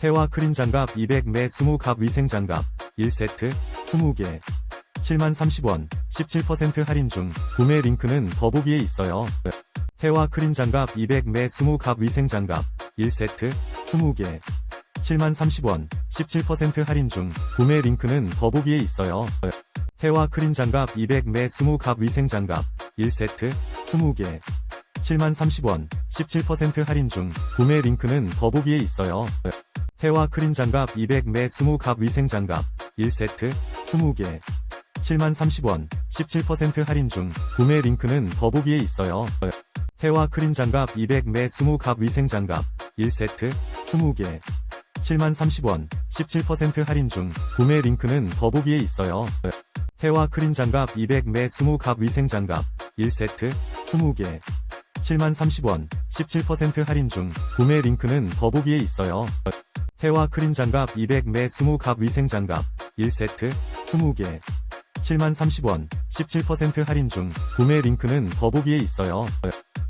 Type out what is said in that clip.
태화 크림 장갑 200매 20갑 위생 장갑 1세트 20개 7만 30원 17% 할인 중 구매 링크는 더보기에 있어요. 태화 크림 장갑 200매 20갑 위생 장갑 1세트 20개 7만 30원 17% 할인 중 구매 링크는 더보기에 있어요. 태화 크림 장갑 200매 20갑 위생 장갑 1세트 20개 7만 30원 17% 할인 중 구매 링크는 더보기에 있어요. 태화 크림 장갑 200매 20갑 위생 장갑 1세트 20개 7만 30원 17% 할인 중 구매 링크는 더보기에 있어요. 태화 크림 장갑 200매 20갑 위생 장갑 1세트 20개 7만 30원 17% 할인 중 구매 링크는 더보기에 있어요. 태화 크림 장갑 200매 20갑 위생 장갑 1세트 20개 7만 30원 17% 할인 중 구매 링크는 더보기에 있어요. 태화 크림 장갑 200매 20갑 위생 장갑 1세트 20개 7만 30원 17% 할인 중 구매 링크는 더보기에 있어요.